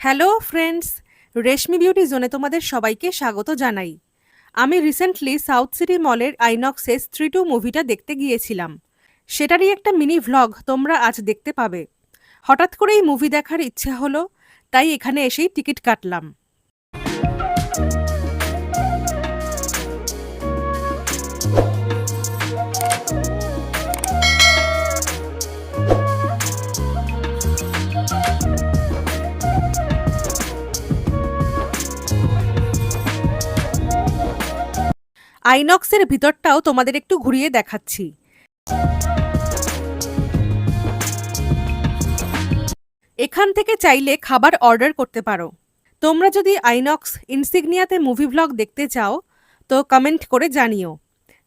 Hello friends, রেশমি beauty জোনে তোমাদের সবাইকে স্বাগত জানাই। আমি রিসেন্টলি সাউথ সিটি মলের আইনক্সে থ্রি টু মুভিটা দেখতে গিয়েছিলাম। সেটারই একটা মিনি ভ্লগ তোমরা আজ দেখতে পাবে। হঠাৎ করেই মুভি দেখার ইচ্ছে হলো, তাই এখানে এসেই টিকিট কাটলাম। আইনক্সের ভিতরটাও তোমাদের একটু ঘুরিয়ে দেখাচ্ছি। এখান থেকে চাইলে খাবার অর্ডার করতে পারো। তোমরা যদি আইনক্স ইনসিগনিয়াতে মুভি ব্লগ দেখতে চাও, তো কমেন্ট করে জানিও।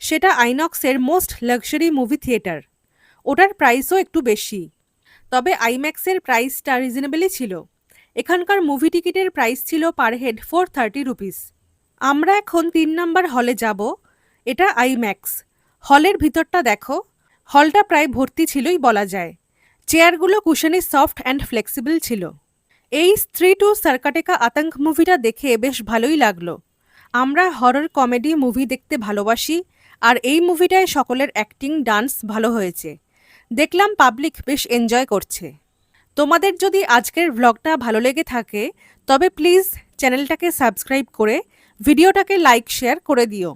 সেটা আইনক্সের মোস্ট লাক্সারি মুভি থিয়েটার। ওটার প্রাইসও একটু বেশি। তবে আইম্যাক্সের প্রাইসটা রিজনেবলই ছিল। এখানকার মুভি টিকিটের প্রাইস ছিল per head four thirty rupees. আমরা এখন তিন নম্বর হলে যাব। এটা আইম্যাক্স। হলের ভিতরটা দেখো। হলটা প্রায় ভর্তি ছিলই বলা যায়। চেয়ারগুলো কুশনে সফট অ্যান্ড ফ্লেক্সিবল ছিল। এই স্ত্রী টু সার্কাটেকা আতঙ্ক মুভিটা দেখে বেশ ভালোই লাগল। আমরা হরর কমেডি মুভি দেখতে ভালোবাসি, আর এই মুভিটায় সকলের অ্যাক্টিং, ডান্স ভালো হয়েছে। দেখলাম পাবলিক বেশ এনজয় করছে। তোমাদের যদি আজকের ভ্লগটা ভালো লেগে থাকে, তবে প্লিজ চ্যানেলটাকে সাবস্ক্রাইব করে ভিডিওটাকে লাইক শেয়ার করে দিও।